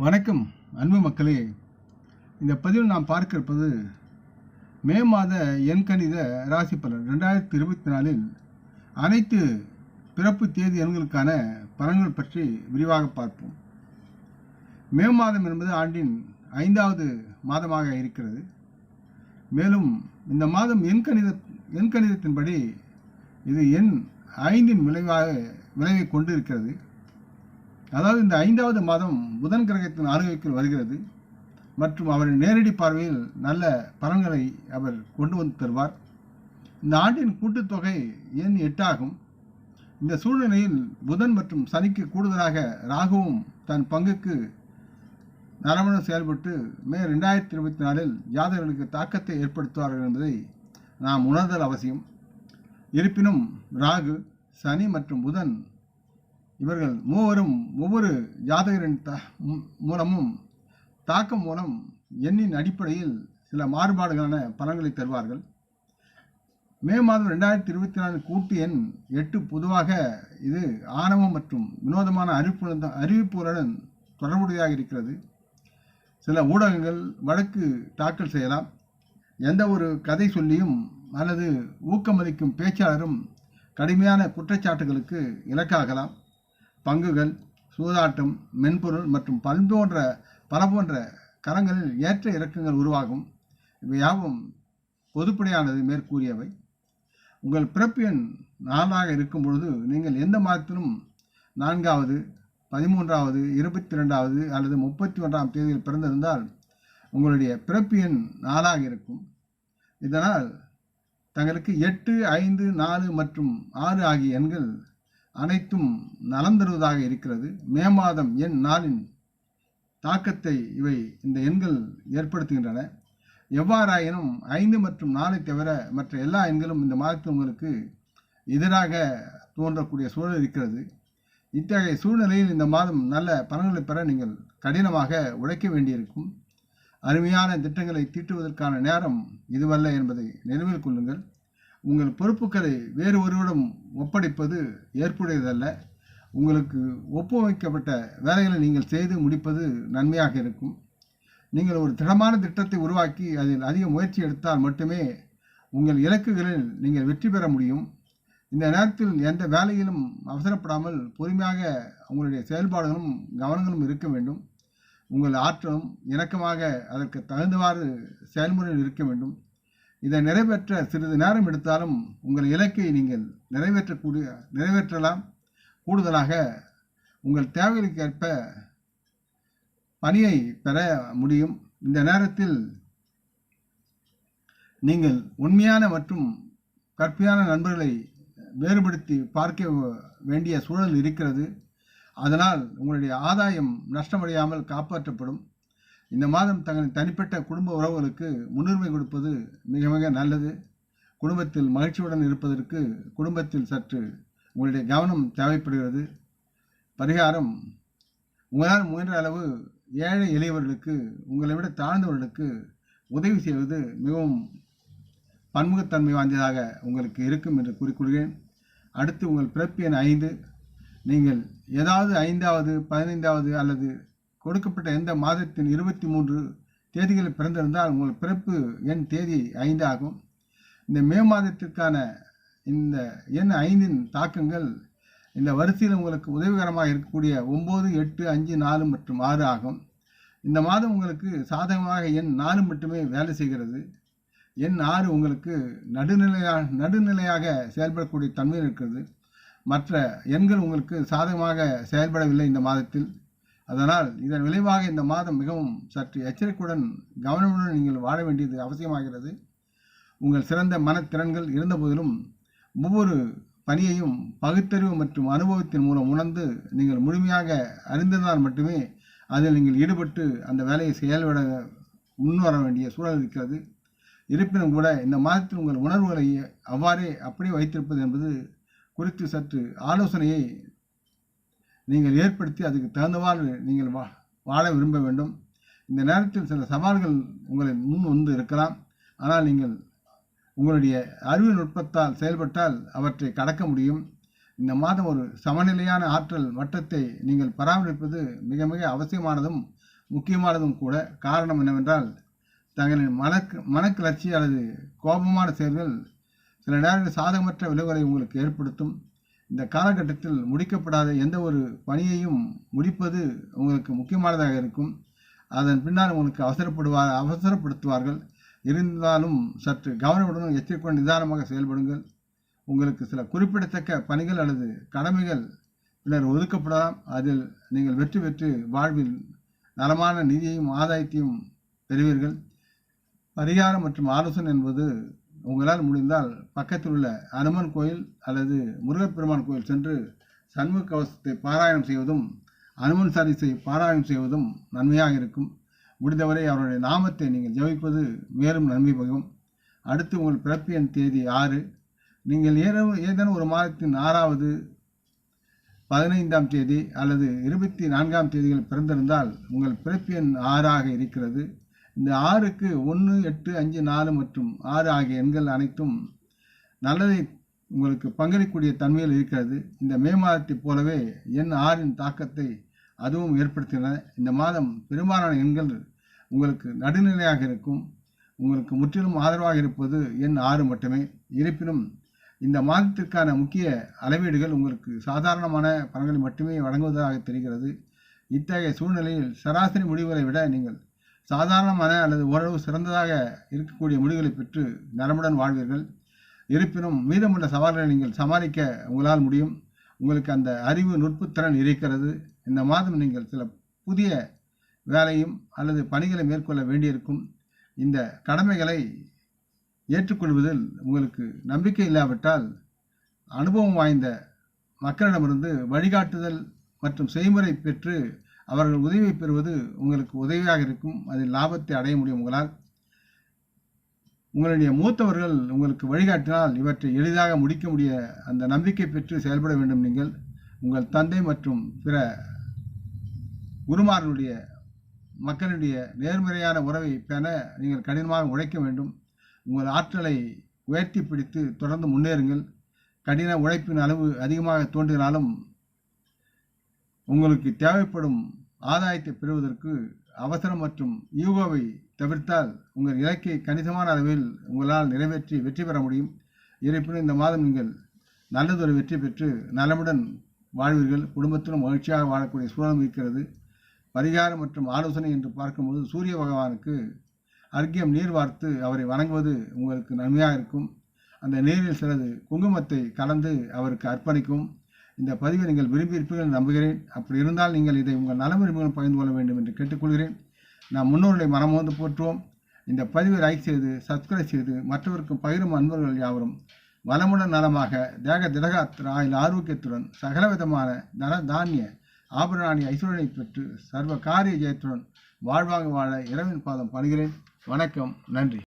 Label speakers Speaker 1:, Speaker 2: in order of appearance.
Speaker 1: வணக்கம் அன்பு மக்களே. இந்த பதிவில் நாம் பார்க்க இருப்பது மே மாத எண்கணித ராசி பலன் ரெண்டாயிரத்தி இருபத்தி நாலில் அனைத்து பிறப்பு தேதி எண்களுக்கான பலன்கள் பற்றி விரிவாக பார்ப்போம். மே மாதம் என்பது ஆண்டின் ஐந்தாவது மாதமாக இருக்கிறது. மேலும் இந்த மாதம் எண்கணித எண்கணிதத்தின்படி இது எண் ஐந்தின் விளைவாக விளைவை கொண்டு இருக்கிறது அதாவது இந்த ஐந்தாவது மாதம் புதன் கிரகத்தின் ஆரோக்கியத்தில் வருகிறது. மற்றும் அவரின் நேரடி பார்வையில் நல்ல பலன்களை அவர் கொண்டு வந்து தருவார். இந்த ஆண்டின் கூட்டுத்தொகை எண் எட்டாகும்? இந்த சூழ்நிலையில் புதன் மற்றும் சனிக்கு கூடுதலாக ராகுவும் தன் பங்குக்கு நரம்பண செயல்பட்டு மே ரெண்டாயிரத்தி இருபத்தி நாலில் ஜாதகர்களுக்கு தாக்கத்தை ஏற்படுத்துவார்கள் என்பதை நாம் உணர்தல் அவசியம். இருப்பினும் ராகு சனி மற்றும் புதன் இவர்கள் மூவரும் ஒவ்வொரு ஜாதகரின் த மூலமும் தாக்கம் மூலம் எண்ணின் அடிப்படையில் சில மாறுபாடுகளான பலன்களை தருவார்கள். மே மாதம் ரெண்டாயிரத்தி இருபத்தி நாலு கூட்டு எண் எட்டு பொதுவாக இது ஆணவம் மற்றும் வினோதமான அறிவிப்பு அறிவிப்புகளுடன் தொடர்புடையதாக இருக்கிறது. சில ஊடகங்கள் வழக்கு தாக்கல் செய்யலாம். எந்த ஒரு கதை சொல்லியும் அல்லது ஊக்கமளிக்கும் பேச்சாளரும் கடுமையான குற்றச்சாட்டுகளுக்கு இலக்காகலாம். பங்குகள் சூதாட்டம் மென்பொருள் மற்றும் பல் போன்ற பல போன்ற கரங்களில் ஏற்ற இறக்கங்கள் உருவாகும். இவை யாவும் பொதுப்படையானது மேற்கூறியவை. உங்கள் பிறப்பு எண் நாளாக இருக்கும் பொழுது நீங்கள் எந்த மாதத்திலும் நான்காவது பதிமூன்றாவது இருபத்தி ரெண்டாவது அல்லது முப்பத்தி ஒன்றாம் தேதியில் பிறந்திருந்தால் உங்களுடைய பிறப்பு எண் நாளாக இருக்கும். இதனால் தங்களுக்கு எட்டு ஐந்து நாலு மற்றும் ஆறு ஆகிய எண்கள் அனைத்தும் நலம் தருவதாக இருக்கிறது. மே மாதம் என் நாளின் தாக்கத்தை இவை இந்த எண்கள் ஏற்படுத்துகின்றன. எவ்வாறாயினும் ஐந்து மற்றும் நாளை தவிர மற்ற எல்லா எண்களும் இந்த மாதத்தில் உங்களுக்கு எதிராக தோன்றக்கூடிய சூழல் இருக்கிறது. இத்தகைய சூழ்நிலையில் இந்த மாதம் நல்ல பலன்களை பெற நீங்கள் கடினமாக உழைக்க வேண்டியிருக்கும். அருமையான திட்டங்களை தீட்டுவதற்கான நேரம் இதுவல்ல என்பதை நினைவில் கொள்ளுங்கள். உங்கள் பொறுப்புகளை வேறு ஒருவரிடம் ஒப்படைப்பது ஏற்புடையதல்ல. உங்களுக்கு ஒப்புவிக்கப்பட்ட வேலைகளை நீங்கள் செய்து முடிப்பது நன்மையாக இருக்கும். நீங்கள் ஒரு திடமான திட்டத்தை உருவாக்கி அதில் அதிக முயற்சி எடுத்தால் மட்டுமே உங்கள் இலக்குகளில் நீங்கள் வெற்றி பெற முடியும். இந்த நேரத்தில் எந்த வேலையிலும் அவசரப்படாமல் பொறுமையாக உங்களுடைய செயல்பாடுகளும் கவனங்களும் இருக்க வேண்டும். உங்கள் ஆற்றலும் இணக்கமாக அதற்கு தகுந்தவாறு செயல்முறையில் இருக்க வேண்டும். இதை நிறைவேற்ற சிறிது நேரம் எடுத்தாலும் உங்கள் இலக்கை நீங்கள் நிறைவேற்றக்கூடிய நிறைவேற்றலாம். கூடுதலாக உங்கள் தேவைகளுக்கேற்ப பணியை பெற முடியும். இந்த நேரத்தில் நீங்கள் உண்மையான மற்றும் கற்பியான நண்பர்களை வேறுபடுத்தி பார்க்க வேண்டிய சூழல் இருக்கிறது. அதனால் உங்களுடைய ஆதாயம் நஷ்டமடையாமல் காப்பாற்றப்படும். இந்த மாதம் தங்களின் தனிப்பட்ட குடும்ப உறவுகளுக்கு முன்னுரிமை கொடுப்பது மிக மிக நல்லது. குடும்பத்தில் மகிழ்ச்சியுடன் இருப்பதற்கு குடும்பத்தில் சற்று உங்களுடைய கவனம் தேவைப்படுகிறது. பரிகாரம் உங்களால் முயன்ற அளவு ஏழை எளியவர்களுக்கு உங்களை விட தாழ்ந்தவர்களுக்கு உதவி செய்வது மிகவும் பன்முகத்தன்மை வாய்ந்ததாக உங்களுக்கு இருக்கும் என்று கூறிக்கொள்கிறேன். அடுத்து உங்கள் பிறப்பு எண் ஐந்து. நீங்கள் ஏதாவது ஐந்தாவது பதினைந்தாவது அல்லது கொடுக்கப்பட்ட எந்த மாதத்தின் இருபத்தி மூன்று தேதிகளில் பிறந்திருந்தால் உங்கள் பிறப்பு எண் தேதி ஐந்து ஆகும். இந்த மே மாதத்திற்கான இந்த எண் ஐந்தின் தாக்கங்கள் இந்த வரிசையில் உங்களுக்கு உதவிகரமாக இருக்கக்கூடிய ஒம்பது எட்டு அஞ்சு நாலு மற்றும் ஆறு ஆகும். இந்த மாதம் உங்களுக்கு சாதகமாக எண் நாலு மட்டுமே வேலை செய்கிறது. எண் ஆறு உங்களுக்கு நடுநிலையாக நடுநிலையாக செயல்படக்கூடிய தன்மை இருக்கிறது. மற்ற எண்கள் உங்களுக்கு சாதகமாக செயல்படவில்லை இந்த மாதத்தில். அதனால் இதன் விளைவாக இந்த மாதம் மிகவும் சற்று எச்சரிக்கையுடன் கவனமுடன் நீங்கள் வாழ வேண்டியது அவசியமாகிறது. உங்கள் சிறந்த மனத்திறன்கள் இருந்தபோதிலும் ஒவ்வொரு பணியையும் பகுத்தறிவு மற்றும் அனுபவத்தின் மூலம் உணர்ந்து நீங்கள் முழுமையாக அறிந்திருந்தால் மட்டுமே அதில் நீங்கள் ஈடுபட்டு அந்த வேலையை செயல்பட முன்வர வேண்டிய சூழல் இருக்கிறது. இருப்பினும் கூட இந்த மாதத்தில் உங்கள் உணர்வுகளை அவ்வாறே அப்படியே வைத்திருப்பது என்பது குறித்து சற்று ஆலோசனையை நீங்கள் ஏற்படுத்தி அதுக்கு தகுந்தவாறு நீங்கள் வா வாழ விரும்ப வேண்டும். இந்த நேரத்தில் சில சவால்கள் உங்களை முன் வந்து இருக்கலாம். ஆனால் நீங்கள் உங்களுடைய அறிவு நுட்பத்தால் செயல்பட்டால் அவற்றை கடக்க முடியும். இந்த மாதம் ஒரு சமநிலையான ஆற்றல் வட்டத்தை நீங்கள் பராமரிப்பது மிக மிக அவசியமானதும் முக்கியமானதும் கூட. காரணம் என்னவென்றால் தங்களின் மனக்கு மனக்கிளர்ச்சி அல்லது கோபமான செயல்கள் சில நேரங்களில் சாதகமற்ற விளைவுகளை உங்களுக்கு ஏற்படுத்தும். இந்த காலகட்டத்தில் முடிக்கப்படாத எந்த ஒரு பணியையும் முடிப்பது உங்களுக்கு முக்கியமானதாக இருக்கும். அதன் பின்னால் உங்களுக்கு அவசரப்படுவார் அவசரப்படுத்துவார்கள். இருந்தாலும் சற்று கவனமுடன் எச்சரிக்கை நிதானமாக செயல்படுங்கள். உங்களுக்கு சில குறிப்பிடத்தக்க பணிகள் அல்லது கடமைகள் பின்னர் ஒதுக்கப்படலாம். அதில் நீங்கள் வெற்றி பெற்று வாழ்வில் நலமான நிதியையும் ஆதாயத்தையும் பெறுவீர்கள். பரிகாரம் மற்றும் ஆலோசனை என்பது உங்களால் முடிந்தால் பக்கத்தில் உள்ள அனுமன் கோயில் அல்லது முருகப்பெருமான் கோயில் சென்று சண்முக கவசத்தை பாராயணம் செய்வதும் அனுமன் சாரிசை பாராயணம் செய்வதும் நன்மையாக இருக்கும். முடிந்தவரை அவருடைய நாமத்தை நீங்கள் ஜெபிப்பது மேலும் நன்மை பகும் அடுத்து உங்கள் பிறப்பு எண் தேதி ஆறு. நீங்கள் ஏதோ ஏதேனும் ஒரு மாதத்தின் ஆறாவது பதினைந்தாம் தேதி அல்லது இருபத்தி நான்காம் தேதிகள் பிறந்திருந்தால் உங்கள் பிறப்பு எண் ஆறாக இருக்கிறது. இந்த ஆறுக்கு ஒன்று எட்டு அஞ்சு நாலு மற்றும் ஆறு ஆகிய எண்கள் அனைத்தும் நல்லதை உங்களுக்கு பங்களிக்கக்கூடிய தன்மையில் இருக்கிறது. இந்த மே மாதத்தைப் போலவே எண் ஆறின் தாக்கத்தை அதுவும் ஏற்படுத்தின இந்த மாதம் பெரும்பாலான எண்கள் உங்களுக்கு நடுநிலையாக இருக்கும். உங்களுக்கு முற்றிலும் ஆதரவாக இருப்பது எண் ஆறு மட்டுமே. இருப்பினும் இந்த மாதத்திற்கான முக்கிய அளவீடுகள் உங்களுக்கு சாதாரணமான பலன்களை மட்டுமே வழங்குவதாக தெரிகிறது. இத்தகைய சூழ்நிலையில் சராசரி முடிவுகளை விட நீங்கள் சாதாரணமான அல்லது ஓரளவு சிறந்ததாக இருக்கக்கூடிய முடிவுகளை பெற்று நலமுடன் வாழ்வீர்கள். இருப்பினும் மீதமுள்ள சவால்களை நீங்கள் சமாளிக்க உங்களால் முடியும். உங்களுக்கு அந்த அறிவு நுட்பத்திறன் இருக்கிறது. இந்த மாதம் நீங்கள் சில புதிய வேலையும் அல்லது பணிகளை மேற்கொள்ள வேண்டியிருக்கும். இந்த கடமைகளை ஏற்றுக்கொள்வதில் உங்களுக்கு நம்பிக்கை இல்லாவிட்டால் அனுபவம் வாய்ந்த மக்களிடமிருந்து வழிகாட்டுதல் மற்றும் செய்முறை பெற்று அவர்கள் உதவியை பெறுவது உங்களுக்கு உதவியாக இருக்கும். அதில் லாபத்தை அடைய முடியும் உங்களால். உங்களுடைய மூத்தவர்கள் உங்களுக்கு வழிகாட்டினால் இவற்றை எளிதாக முடிக்க முடிய அந்த நம்பிக்கை பெற்று செயல்பட வேண்டும் நீங்கள். உங்கள் தந்தை மற்றும் பிற குருமாரனுடைய மக்களுடைய நேர்மறையான உறவை பெற நீங்கள் கடினமாக உழைக்க வேண்டும். உங்கள் ஆற்றலை உயர்த்தி பிடித்து தொடர்ந்து முன்னேறுங்கள். கடின உழைப்பின் அளவு அதிகமாக தோன்றினாலும் உங்களுக்கு தேவைப்படும் ஆதாயத்தை பெறுவதற்கு அவசரம் மற்றும் யூகோவை தவிர்த்தால் உங்கள் இலக்கை கணிசமான அளவில் உங்களால் நிறைவேற்றி வெற்றி பெற முடியும். இருப்பினும் இந்த மாதம் நீங்கள் நல்லதொரு வெற்றி பெற்று நலமுடன் வாழ்வீர்கள். குடும்பத்திலும் மகிழ்ச்சியாக வாழக்கூடிய சூழலும் இருக்கிறது. பரிகாரம் மற்றும் ஆலோசனை என்று பார்க்கும்போது சூரிய பகவானுக்கு அர்க்கியம் நீர் வார்த்து அவரை வணங்குவது உங்களுக்கு நன்மையாக இருக்கும். அந்த நீரில் சிலது குங்குமத்தை கலந்து அவருக்கு அர்ப்பணிக்கும். இந்த பதிவை நீங்கள் விரும்பியிருப்பீர்கள் நம்புகிறேன். அப்படி இருந்தால் நீங்கள் இதை உங்கள் நல விரும்புகளும் பகிர்ந்து கொள்ள வேண்டும் என்று கேட்டுக்கொள்கிறேன். நாம் முன்னோர்களை மனமோந்து போற்றுவோம். இந்த பதிவை லைக் செய்து சப்ஸ்கிரைப் செய்து மற்றவருக்கும் பகிரும் அன்பர்கள் யாவரும் வளமுடன் நலமாக தேக திடகாத்திர ஆயுள் ஆரோக்கியத்துடன் சகலவிதமான தன தானிய ஆபரணாணி ஐஸ்வரனை பெற்று சர்வ காரிய ஜெயத்துடன் வாழ்வாக வாழ இரவின் பாதம் பணிகிறேன். வணக்கம். நன்றி.